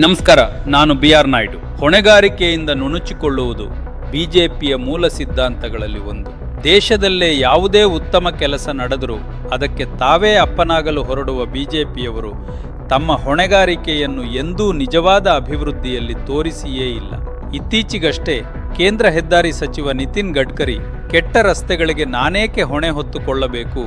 ನಮಸ್ಕಾರ, ನಾನು B R Naidu. ಹೊಣೆಗಾರಿಕೆಯಿಂದ ನುಣುಚಿಕೊಳ್ಳುವುದು ಬಿಜೆಪಿಯ ಮೂಲ ಸಿದ್ಧಾಂತಗಳಲ್ಲಿ ಒಂದು. ದೇಶದಲ್ಲೇ ಯಾವುದೇ ಉತ್ತಮ ಕೆಲಸ ನಡೆದರೂ ಅದಕ್ಕೆ ತಾವೇ ಅಪ್ಪನಾಗಲು ಹೊರಡುವ ಬಿಜೆಪಿಯವರು ತಮ್ಮ ಹೊಣೆಗಾರಿಕೆಯನ್ನು ಎಂದೂ ನಿಜವಾದ ಅಭಿವೃದ್ಧಿಯಲ್ಲಿ ತೋರಿಸಿಯೇ ಇಲ್ಲ. ಇತ್ತೀಚೆಗಷ್ಟೇ ಕೇಂದ್ರ ಹೆದ್ದಾರಿ ಸಚಿವ ನಿತಿನ್ ಗಡ್ಕರಿ, ಕೆಟ್ಟ ರಸ್ತೆಗಳಿಗೆ ನಾನೇಕೆ ಹೊಣೆ ಹೊತ್ತುಕೊಳ್ಳಬೇಕು,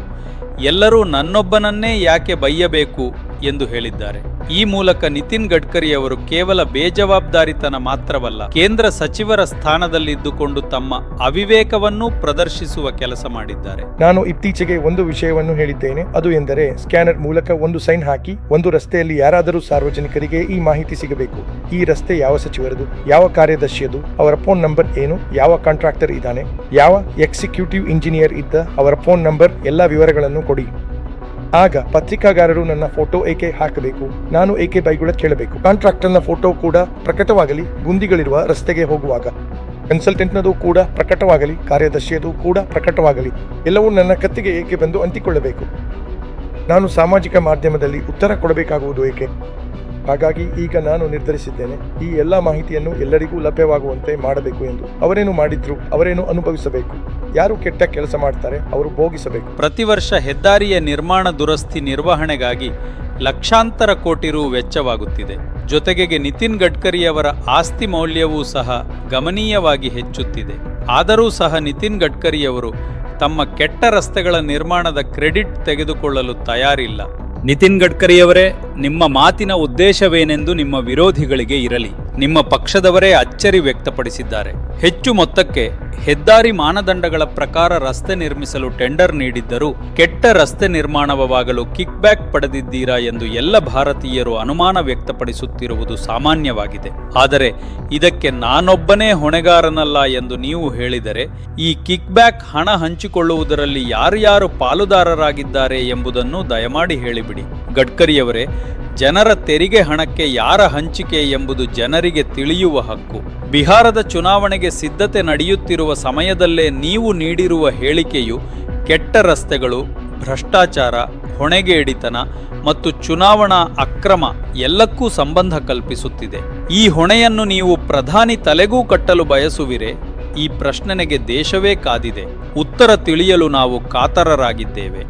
ಎಲ್ಲರೂ ನನ್ನೊಬ್ಬನನ್ನೇ ಯಾಕೆ ಬೈಯಬೇಕು ಎಂದು ಹೇಳಿದ್ದಾರೆ. ಈ ಮೂಲಕ ನಿತಿನ್ ಗಡ್ಕರಿ ಅವರು ಕೇವಲ ಬೇಜವಾಬ್ದಾರಿತನ ಮಾತ್ರವಲ್ಲ, ಕೇಂದ್ರ ಸಚಿವರ ಸ್ಥಾನದಲ್ಲಿದ್ದುಕೊಂಡು ತಮ್ಮ ಅವಿವೇಕವನ್ನು ಪ್ರದರ್ಶಿಸುವ ಕೆಲಸ ಮಾಡಿದ್ದಾರೆ. ನಾನು ಇತ್ತೀಚೆಗೆ ಒಂದು ವಿಷಯವನ್ನು ಹೇಳಿದ್ದೇನೆ, ಅದು ಎಂದರೆ ಸ್ಕ್ಯಾನರ್ ಮೂಲಕ ಒಂದು ಸೈನ್ ಹಾಕಿ ಒಂದು ರಸ್ತೆಯಲ್ಲಿ ಯಾರಾದರೂ ಸಾರ್ವಜನಿಕರಿಗೆ ಈ ಮಾಹಿತಿ ಸಿಗಬೇಕು. ಈ ರಸ್ತೆ ಯಾವ ಸಚಿವರದು, ಯಾವ ಕಾರ್ಯದರ್ಶಿಯದು, ಅವರ ಫೋನ್ ನಂಬರ್ ಏನು, ಯಾವ ಕಾಂಟ್ರಾಕ್ಟರ್ ಇದ್ದಾನೆ, ಯಾವ ಎಕ್ಸಿಕ್ಯೂಟಿವ್ ಇಂಜಿನಿಯರ್ ಇದ್ದ, ಅವರ ಫೋನ್ ನಂಬರ್, ಎಲ್ಲ ವಿವರಗಳನ್ನು ಕೊಡಿ. ಆಗ ಪತ್ರಿಕಾಗಾರರು ನನ್ನ ಫೋಟೋ ಏಕೆ ಹಾಕಬೇಕು? ನಾನು ಏಕೆ ಬೈಗುಳ ಕೇಳಬೇಕು? ಕಾಂಟ್ರಾಕ್ಟರ್ನ ಫೋಟೋ ಕೂಡ ಪ್ರಕಟವಾಗಲಿ, ಗುಂದಿಗಳಿರುವ ರಸ್ತೆಗೆ ಹೋಗುವಾಗ. ಕನ್ಸಲ್ಟೆಂಟ್ನದು ಕೂಡ ಪ್ರಕಟವಾಗಲಿ, ಕಾರ್ಯದರ್ಶಿಯದು ಕೂಡ ಪ್ರಕಟವಾಗಲಿ, ಎಲ್ಲವೂ ನನ್ನ ಕತ್ತಿಗೆ ಏಕೆ ಬಂದು ಅಂಟಿಕೊಳ್ಳಬೇಕು? ನಾನು ಸಾಮಾಜಿಕ ಮಾಧ್ಯಮದಲ್ಲಿ ಉತ್ತರ ಕೊಡಬೇಕಾಗುವುದು ಏಕೆ? ಹಾಗಾಗಿ ಈಗ ನಾನು ನಿರ್ಧರಿಸಿದ್ದೇನೆ. ಈ ಎಲ್ಲ ಮಾಹಿತಿಯನ್ನು ಎಲ್ಲರಿಗೂ ಲಭ್ಯವಾಗುವಂತೆ ಮಾಡಬೇಕು ಎಂದು. ಅವರೇನು ಮಾಡಿದ್ರು, ಅವರೇನು ಅನುಭವಿಸಬೇಕು? ಯಾರು ಕೆಟ್ಟ ಕೆಲಸ ಮಾಡ್ತಾರೆ, ಅವರು ಭೋಗಿಸಬೇಕು. ಪ್ರತಿ ವರ್ಷ ಹೆದ್ದಾರಿಯ ನಿರ್ಮಾಣ ದುರಸ್ತಿ ನಿರ್ವಹಣೆಗಾಗಿ ಲಕ್ಷಾಂತರ ಕೋಟಿ ರು ವೆಚ್ಚವಾಗುತ್ತಿದೆ. ಜೊತೆಗೆ ನಿತಿನ್ ಗಡ್ಕರಿಯವರ ಆಸ್ತಿ ಮೌಲ್ಯವೂ ಸಹ ಗಮನೀಯವಾಗಿ ಹೆಚ್ಚುತ್ತಿದೆ. ಆದರೂ ಸಹ ನಿತಿನ್ ಗಡ್ಕರಿಯವರು ತಮ್ಮ ಕೆಟ್ಟ ರಸ್ತೆಗಳ ನಿರ್ಮಾಣದ ಕ್ರೆಡಿಟ್ ತೆಗೆದುಕೊಳ್ಳಲು ತಯಾರಿಲ್ಲ. ನಿತಿನ್ ಗಡ್ಕರಿಯವರೇ ನಿಮ್ಮ ಮಾತಿನ ಉದ್ದೇಶವೇನೆಂದು ನಿಮ್ಮ ವಿರೋಧಿಗಳಿಗೆ ಇರಲಿ. ನಿಮ್ಮ ಪಕ್ಷದವರೇ ಅಚ್ಚರಿ ವ್ಯಕ್ತಪಡಿಸಿದ್ದಾರೆ. ಹೆಚ್ಚು ಮೊತ್ತಕ್ಕೆ ಹೆದ್ದಾರಿ ಮಾನದಂಡಗಳ ಪ್ರಕಾರ ರಸ್ತೆ ನಿರ್ಮಿಸಲು ಟೆಂಡರ್ ನೀಡಿದ್ದರೂ ಕೆಟ್ಟ ರಸ್ತೆ ನಿರ್ಮಾಣವಾಗಲು ಕಿಕ್ ಬ್ಯಾಕ್ ಪಡೆದಿದ್ದೀರಾ ಎಂದು ಎಲ್ಲ ಭಾರತೀಯರು ಅನುಮಾನ ವ್ಯಕ್ತಪಡಿಸುತ್ತಿರುವುದು ಸಾಮಾನ್ಯವಾಗಿದೆ. ಆದರೆ ಇದಕ್ಕೆ ನಾನೊಬ್ಬನೇ ಹೊಣೆಗಾರನಲ್ಲ ಎಂದು ನೀವು ಹೇಳಿದರೆ ಈ ಕಿಕ್ ಬ್ಯಾಕ್ ಹಣ ಹಂಚಿಕೊಳ್ಳುವುದರಲ್ಲಿ ಯಾರ್ಯಾರು ಪಾಲುದಾರರಾಗಿದ್ದಾರೆ ಎಂಬುದನ್ನು ದಯಮಾಡಿ ಹೇಳಿಬಿಡಿ. ಗಡ್ಕರಿಯವರೇ, ಜನರ ತೆರಿಗೆ ಹಣಕ್ಕೆ ಯಾರ ಹಂಚಿಕೆ ಎಂಬುದು ಜನರಿಗೆ ತಿಳಿಯುವ ಹಕ್ಕು. ಬಿಹಾರದ ಚುನಾವಣೆಗೆ ಸಿದ್ಧತೆ ನಡೆಯುತ್ತಿರುವ ಸಮಯದಲ್ಲೇ ನೀವು ನೀಡಿರುವ ಹೇಳಿಕೆಯು ಕೆಟ್ಟ ರಸ್ತೆಗಳು, ಭ್ರಷ್ಟಾಚಾರ, ಹೊಣೆಗೇಡಿತನ ಮತ್ತು ಚುನಾವಣಾ ಅಕ್ರಮ ಎಲ್ಲಕ್ಕೂ ಸಂಬಂಧ ಕಲ್ಪಿಸುತ್ತಿದೆ. ಈ ಹೊಣೆಯನ್ನು ನೀವು ಪ್ರಧಾನಿ ತಲೆಗೂ ಕಟ್ಟಲು ಬಯಸುವಿರೆ? ಈ ಪ್ರಶ್ನೆಗೆ ದೇಶವೇ ಕಾದಿದೆ. ಉತ್ತರ ತಿಳಿಯಲು ನಾವು ಕಾತರರಾಗಿದ್ದೇವೆ.